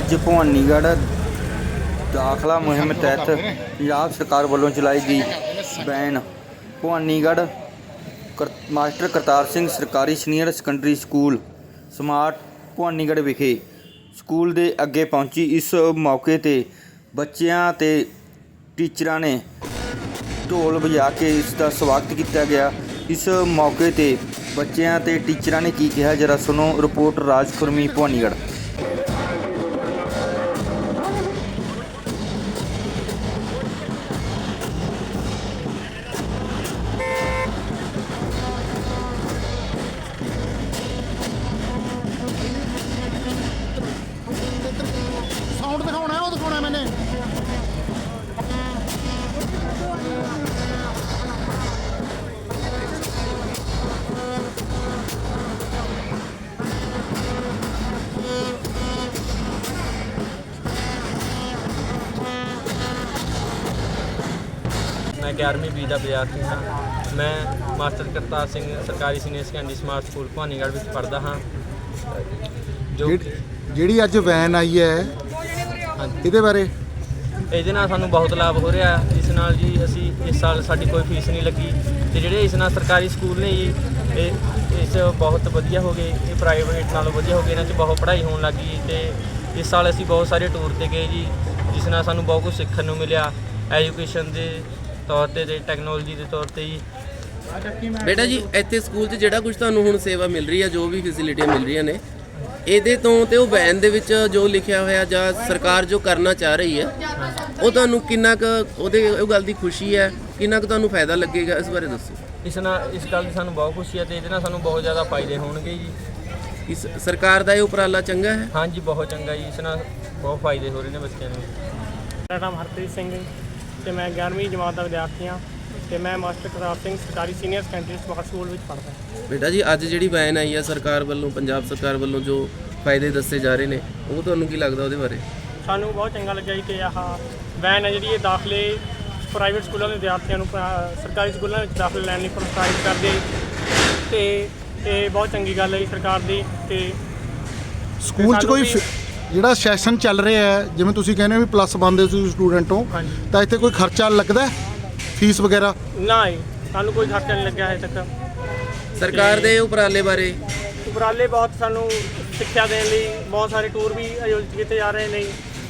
ਅੱਜ ਭਵਾਨੀਗੜ੍ਹ ਦਾਖਲਾ ਮੁਹਿੰਮ ਤਹਿਤ ਪੰਜਾਬ ਸਰਕਾਰ ਵੱਲੋਂ ਚਲਾਈ ਗਈ ਵੈਨ ਭਵਾਨੀਗੜ੍ਹ ਮਾਸਟਰ ਕਰਤਾਰ ਸਿੰਘ ਸਰਕਾਰੀ senior secondary school smart Bhawanigarh ਵਿਖੇ ਸਕੂਲ ਦੇ ਅੱਗੇ ਪਹੁੰਚੀ। ਇਸ ਮੌਕੇ ਤੇ ਬੱਚਿਆਂ ਤੇ ਟੀਚਰਾਂ ਨੇ ਢੋਲ ਵਜਾ ਕੇ ਇਸ ਦਾ ਸਵਾਗਤ ਕੀਤਾ ਗਿਆ। ਇਸ ਮੌਕੇ ਤੇ ਬੱਚਿਆਂ ਤੇ ਟੀਚਰਾਂ ਨੇ ਕੀ ਕਿਹਾ? ਜਰਾ ਸੁਣੋ ਰਿਪੋਰਟ ਰਾਜ ਖੁਰਮੀ ਭਵਾਨੀਗੜ੍ਹ। ਮੈਂ 11ਵੀਂ ਬੀ ਦਾ ਵਿਦਿਆਰਥੀ ਹਾਂ। ਮੈਂ ਮਾਸਟਰ ਕਰਤਾਰ ਸਿੰਘ ਸਰਕਾਰੀ senior secondary smart school Bhawanigarh ਵਿੱਚ ਪੜ੍ਹਦਾ ਹਾਂ। ਜੋ ਜਿਹੜੀ- ਅੱਜ ਵੈਨ ਆਈ ਹੈ। ਇਹਦੇ ਬਾਰੇ? ਇਹਦੇ ਨਾਲ ਸਾਨੂੰ ਬਹੁਤ ਲਾਭ ਹੋ ਰਿਹਾ। ਇਸ ਨਾਲ ਜੀ ਅਸੀਂ ਇਸ ਸਾਲ ਸਾਡੀ ਕੋਈ ਫੀਸ ਨਹੀਂ ਲੱਗੀ। ਤੇ ਜਿਹੜੇ ਇਸ ਨਾਲ ਸਰਕਾਰੀ ਸਕੂਲ ਨੇ ਜੀ ਇਹ ਇਸ ਬਹੁਤ ਵਧੀਆ ਹੋ ਗਏ। ਇਹ ਪ੍ਰਾਈਵੇਟ ਨਾਲੋਂ ਵਧੀਆ ਹੋ ਗਏ। ਇਹਨਾਂ 'ਚ ਬਹੁਤ ਪੜ੍ਹਾਈ ਹੋਣ ਲੱਗੀ ਤੇ ਇਸ ਸਾਲ ਅਸੀਂ ਬਹੁਤ ਸਾਰੇ ਟੂਰ ਤੇ ਗਏ ਜੀ ਜਿਸ ਨਾਲ ਸਾਨੂੰ ਬਹੁਤ ਕੁਝ ਸਿੱਖਣ ਨੂੰ ਮਿਲਿਆ। ਐਜੂਕੇਸ਼ਨ ਦੇ ਤੌਰ ਤੇ ਤੇ ਟੈਕਨੋਲੋਜੀ ਦੇ ਤੌਰ ਤੇ ਜੀ। ਬੇਟਾ ਜੀ ਇੱਥੇ ਸਕੂਲ 'ਚ ਜਿਹੜਾ ਕੁਝ ਤੁਹਾਨੂੰ ਹੁਣ ਸੇਵਾ ਮਿਲ ਰਹੀ ਹੈ ਜੋ ਵੀ ਫੈਸਿਲਿਟੀਆਂ ਮਿਲ ਰਹੀਆਂ ਨੇ ਇਹਦੇ ਤੋਂ ਤੇ ਉਹ ਵੈਨ ਦੇ ਵਿੱਚ ਜੋ ਲਿਖਿਆ ਹੋਇਆ ਜਾਂ ਸਰਕਾਰ ਜੋ ਕਰਨਾ ਚਾਹ ਰਹੀ ਹੈ ਉਹ ਤੁਹਾਨੂੰ ਕਿੰਨਾ ਕੁ ਉਹਦੇ ਉਹ ਗੱਲ ਦੀ ਖੁਸ਼ੀ ਹੈ ਕਿੰਨਾ ਕੁ ਤੁਹਾਨੂੰ ਫਾਇਦਾ ਲੱਗੇਗਾ ਇਸ ਬਾਰੇ ਦੱਸੋ। ਇਸ ਨਾਲ ਇਸ ਗੱਲ ਦੀ ਸਾਨੂੰ ਬਹੁਤ ਖੁਸ਼ੀ ਹੈ ਤੇ ਇਹਦੇ ਨਾਲ ਸਾਨੂੰ ਬਹੁਤ ਜ਼ਿਆਦਾ ਫਾਇਦੇ ਹੋਣਗੇ ਜੀ। ਇਸ ਸਰਕਾਰ ਦਾ ਇਹ ਉਪਰਾਲਾ ਚੰਗਾ ਹੈ? ਹਾਂਜੀ ਬਹੁਤ ਚੰਗਾ ਜੀ ਇਸ ਨਾਲ ਬਹੁਤ ਫਾਇਦੇ ਹੋ ਰਹੇ ਨੇ ਬੱਚਿਆਂ ਨੂੰ। ਮੇਰਾ ਨਾਮ ਹਰਪ੍ਰੀਤ ਸਿੰਘ ਹੈ। ਤੇ ਮੈਂ 11ਵੀਂ ਜਮਾਤ ਦਾ ਵਿਦਿਆਰਥੀ ਹਾਂ ਤੇ ਮੈਂ ਮਾਸਟਰ ਕਰਤਾਰ ਸਿੰਘ ਸਰਕਾਰੀ ਸੀਨੀਅਰ ਸੈਕੰਡਰੀ ਸਕੂਲ ਵਿੱਚ ਪੜ੍ਹਦਾ ਹਾਂ। ਬੇਟਾ ਜੀ ਅੱਜ ਜਿਹੜੀ ਵੈਨ ਆਈ ਹੈ ਸਰਕਾਰ ਵੱਲੋਂ ਪੰਜਾਬ ਸਰਕਾਰ ਵੱਲੋਂ ਜੋ ਫਾਇਦੇ ਦੱਸੇ ਜਾ ਰਹੇ ਨੇ ਉਹ ਤੁਹਾਨੂੰ ਕੀ ਲੱਗਦਾ ਉਹਦੇ ਬਾਰੇ? ਸਾਨੂੰ ਬਹੁਤ ਚੰਗਾ ਲੱਗਿਆ ਜੀ ਕਿ ਆਹ ਵੈਨ ਹੈ ਜਿਹੜੀ ਇਹ ਦਾਖਲੇ ਪ੍ਰਾਈਵੇਟ ਸਕੂਲਾਂ ਦੇ ਵਿਦਿਆਰਥੀਆਂ ਨੂੰ ਸਰਕਾਰੀ ਸਕੂਲਾਂ ਵਿੱਚ ਦਾਖਲੇ ਲੈਣ ਲਈ ਪ੍ਰੋਤਸਾਹਿਤ ਕਰਦੇ ਤੇ ਇਹ ਬਹੁਤ ਚੰਗੀ ਗੱਲ ਹੈ ਜੀ ਸਰਕਾਰ ਦੀ ਤੇ ਸਕੂਲ 'ਚ ਕੋਈ ਜਿਹੜਾ ਸੈਸ਼ਨ ਚੱਲ ਰਿਹਾ ਹੈ ਜਿਵੇਂ ਤੁਸੀਂ ਕਹਿੰਦੇ ਹੋ ਵੀ ਪਲੱਸ ਬੰਦੇ ਤੁਸੀਂ ਸਟੂਡੈਂਟ ਹੋ ਹਾਂਜੀ। ਤਾਂ ਇੱਥੇ ਕੋਈ ਖਰਚਾ ਲੱਗਦਾ ਹੈ? ਫੀਸ ਵਗੈਰਾ? ਨਾ ਹੀ ਸਾਨੂੰ ਕੋਈ ਖਰਚਾ ਨਹੀਂ ਲੱਗਿਆ ਹੈ ਤੱਕ। ਸਰਕਾਰ ਦੇ ਉਪਰਾਲੇ ਬਾਰੇ? ਉਪਰਾਲੇ ਬਹੁਤ ਸਾਨੂੰ ਸਿੱਖਿਆ ਦੇਣ ਲਈ ਬਹੁਤ ਸਾਰੇ ਟੂਰ ਵੀ ਆਯੋਜਿਤ ਕੀਤੇ ਜਾ ਰਹੇ ਨੇ।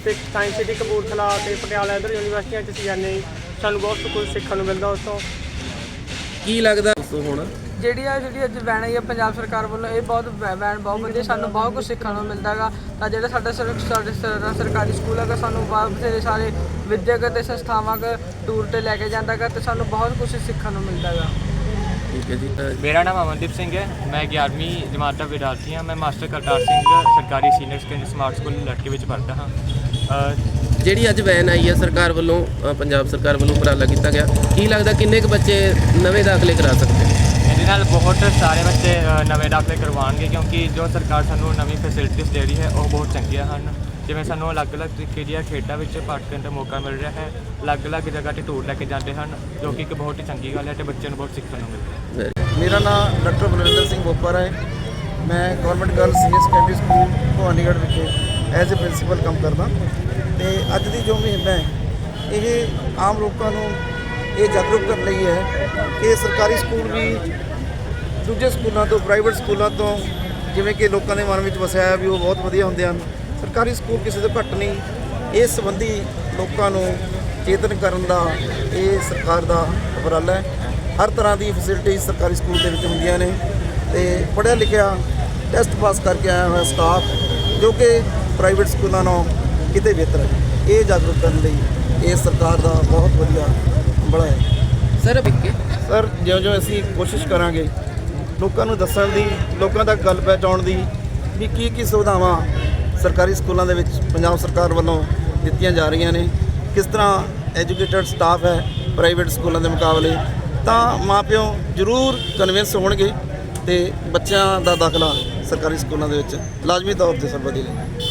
ਤੇ ਸਾਇੰਸ ਸਿਟੀ ਕਪੂਰਥਲਾ ਤੇ ਪਟਿਆਲਾ ਇਧਰ ਯੂਨੀਵਰਸਿਟੀਆਂ 'ਚ ਅਸੀਂ ਜਾਂਦੇ ਹਾਂ ਸਾਨੂੰ ਬਹੁਤ ਕੁਝ ਸਿੱਖਣ ਨੂੰ ਮਿਲਦਾ ਉਸ ਤੋਂ। ਕੀ ਲੱਗਦਾ ਦੱਸੋ ਹੁਣ। ਜਿਹੜੀ ਆ ਜਿਹੜੀ ਅੱਜ ਵੈਨ ਆਈ ਆ, ਪੰਜਾਬ ਸਰਕਾਰ ਵੱਲੋਂ, ਇਹ ਬਹੁਤ ਵੈ- ਵੈਨ ਬਹੁਤ ਵਧੀਆ, ਸਾਨੂੰ ਬਹੁਤ ਕੁਝ ਸਿੱਖਣ ਨੂੰ ਮਿਲਦਾਗਾ। ਤਾਂ ਜਿਹੜਾ ਸਾਡਾ ਸਰ- ਸਾਡੇ ਸਰ- ਸਰਕਾਰੀ ਸਕੂਲ ਹੈਗਾ, ਸਾਨੂੰ ਬਹੁਤ ਬਥੇਰੇ ਸਾਰੇ ਵਿਦਿਅਕ ਅਤੇ ਸੰਸਥਾਵਾਂ ਕ ਟੂਰ ਤੇ ਲੈ ਕੇ ਜਾਂਦਾਗਾ ਤੇ ਸਾਨੂੰ ਬਹੁਤ ਕੁਝ ਸਿੱਖਣ ਨੂੰ ਮਿਲਦਾਗਾ। ਠੀਕ ਹੈ ਜੀ। ਮੇਰਾ ਨਾਮ ਅਮਨਦੀਪ ਸਿੰਘ ਹੈ। ਮੈਂ 11ਵੀਂ ਜਮਾਤ ਦਾ ਵਿਦਿਆਰਥੀ ਹਾਂ। ਮੈਂ ਮਾਸਟਰ ਕਰਤਾਰ ਸਿੰਘ ਸਰਕਾਰੀ ਸੀਨੀਅਰ ਸੈਕੰਡਰੀ ਸਮਾਰਟ ਸਕੂਲ ਲੜਕੇ ਵਿੱਚ ਪੜ੍ਹਦਾ ਹਾਂ। ਅ, ਜਿਹੜੀ ਅੱਜ ਵੈਨ ਆਈ ਹੈ ਸਰਕਾਰ ਵੱਲੋਂ ਅ, ਪੰਜਾਬ ਸਰਕਾਰ ਵੱਲੋਂ ਉਪਰਾਲਾ ਕੀਤਾ ਗਿਆ ਕੀ ਲੱਗਦਾ ਕਿੰਨੇ ਕੁ ਬੱਚੇ ਨਵੇਂ ਦਾਖਲੇ ਕਰਾ ਸਕਦੇ ਨੇ? ਇਹਦੇ ਨਾਲ ਬਹੁਤ ਸਾਰੇ ਬੱਚੇ ਅ, ਨਵੇਂ ਦਾਖਲੇ ਕਰਵਾਉਣਗੇ ਕਿਉਂਕਿ ਜੋ ਸਰਕਾਰ ਸਾਨੂੰ ਨਵੀਂ ਫੈਸਿਲਿਟੀਜ਼ ਦੇ ਰਹੀ ਹੈ ਉਹ ਬਹੁਤ ਚੰਗੀਆਂ ਹਨ। ਜਿਵੇਂ ਸਾਨੂੰ ਅਲੱਗ-ਅਲੱਗ ਤਰੀਕੇ ਦੀਆਂ ਖੇਡਾਂ ਵਿੱਚ ਭਾਗ ਕਰਨ ਦਾ ਮੌਕਾ ਮਿਲ ਰਿਹਾ ਹੈ, ਅਲੱਗ-ਅਲੱਗ ਜਗ੍ਹਾ ਤੇ ਟੂਰ ਲੈ ਕੇ ਜਾਂਦੇ ਹਨ, ਜੋ ਕਿ ਇੱਕ ਬਹੁਤ ਹੀ ਚੰਗੀ ਗੱਲ ਹੈ ਤੇ ਬੱਚਿਆਂ ਨੂੰ ਬਹੁਤ ਸਿੱਖਣ ਨੂੰ ਮਿਲਦਾ ਹੈ। ਮੇਰਾ ਨਾਮ ਡਾਕਟਰ ਬਲਵਿੰਦਰ ਸਿੰਘ ਬੋਪਰ ਹੈ। ਮੈਂ government girl senior secondary school Bhawanigarh ਵਿਖੇ ਐਜ਼ ਅ ਪ੍ਰਿੰਸੀਪਲ ਕੰਮ ਕਰਦਾ। ਤੇ ਅੱਜ ਦੀ ਜੋ ਮੁਹਿੰਮ ਹੈ, ਇਹ ਆਮ ਲੋਕਾਂ ਨੂੰ ਇਹ ਜਾਗਰੂਕ ਕਰਨ ਲਈ ਹੈ ਕਿ ਸਰਕਾਰੀ ਸਕੂਲ ਵੀ ਦੂਜੇ ਸਕੂਲਾਂ ਤੋਂ ਪ੍ਰਾਈਵੇਟ ਸਕੂਲਾਂ ਤੋਂ ਜਿਵੇਂ ਕਿ ਲੋਕਾਂ ਦੇ ਮਨ ਵਿੱਚ ਵਸਿਆ ਹੈ ਵੀ ਉਹ ਬਹੁਤ ਵਧੀਆ ਹੁੰਦੇ ਹਨ। ਸਰਕਾਰੀ ਸਕੂਲ ਕਿਸੇ ਤੋਂ ਘੱਟ ਨਹੀਂ। ਇਸ ਸੰਬੰਧੀ ਲੋਕਾਂ ਨੂੰ ਚੇਤਨ ਕਰਨ ਦਾ ਇਹ ਸਰਕਾਰ ਦਾ ਉਪਰਾਲਾ ਹੈ। ਹਰ ਤਰ੍ਹਾਂ ਦੀ ਫੈਸਿਲਿਟੀ ਸਰਕਾਰੀ ਸਕੂਲ ਦੇ ਵਿੱਚ ਹੁੰਦੀਆਂ ਨੇ ਤੇ ਪੜ੍ਹਿਆ ਲਿਖਿਆ ਟੈਸਟ ਪਾਸ ਕਰਕੇ ਆਇਆ ਹੋਇਆ ਸਟਾਫ ਜੋ ਕਿ ਪ੍ਰਾਈਵੇਟ ਸਕੂਲਾਂ ਨਾਲੋਂ ਕਿਤੇ ਬਿਹਤਰ ਹੈ। ਇਹ ਜਾਗਰੂਕ ਕਰਨ ਲਈ ਇਹ ਸਰਕਾਰ ਦਾ ਬਹੁਤ ਵਧੀਆ ਬੜਾ ਹੈ। ਸਰ ਵਿੱਕੇ ਸਰ ਜਿਉਂ-ਜਿਉਂ ਅਸੀਂ ਕੋਸ਼ਿਸ਼ ਕਰਾਂਗੇ ਲੋਕਾਂ ਨੂੰ ਦੱਸਣ ਦੀ ਲੋਕਾਂ ਤੱਕ ਗੱਲ ਪਹੁੰਚਾਉਣ ਦੀ ਵੀ ਕੀ ਕੀ ਸੁਵਿਧਾਵਾਂ ਸਰਕਾਰੀ ਸਕੂਲਾਂ ਦੇ ਵਿੱਚ ਪੰਜਾਬ ਸਰਕਾਰ ਵੱਲੋਂ ਦਿੱਤੀਆਂ ਜਾ ਰਹੀਆਂ ਨੇ। ਕਿਸ ਤਰ੍ਹਾਂ ਐਜੂਕੇਟਡ ਸਟਾਫ ਹੈ ਪ੍ਰਾਈਵੇਟ ਸਕੂਲਾਂ ਦੇ ਮੁਕਾਬਲੇ? ਤਾਂ ਮਾਪਿਓ ਜ਼ਰੂਰ ਕਨਵਿੰਸ ਹੋਣਗੇ ਤੇ ਬੱਚਿਆਂ ਦਾ ਦਾਖਲਾ ਸਰਕਾਰੀ ਸਕੂਲਾਂ ਦੇ ਵਿੱਚ ਲਾਜ਼ਮੀ ਤੌਰ ਤੇ ਸਰਬੱਦੀ ਲਈ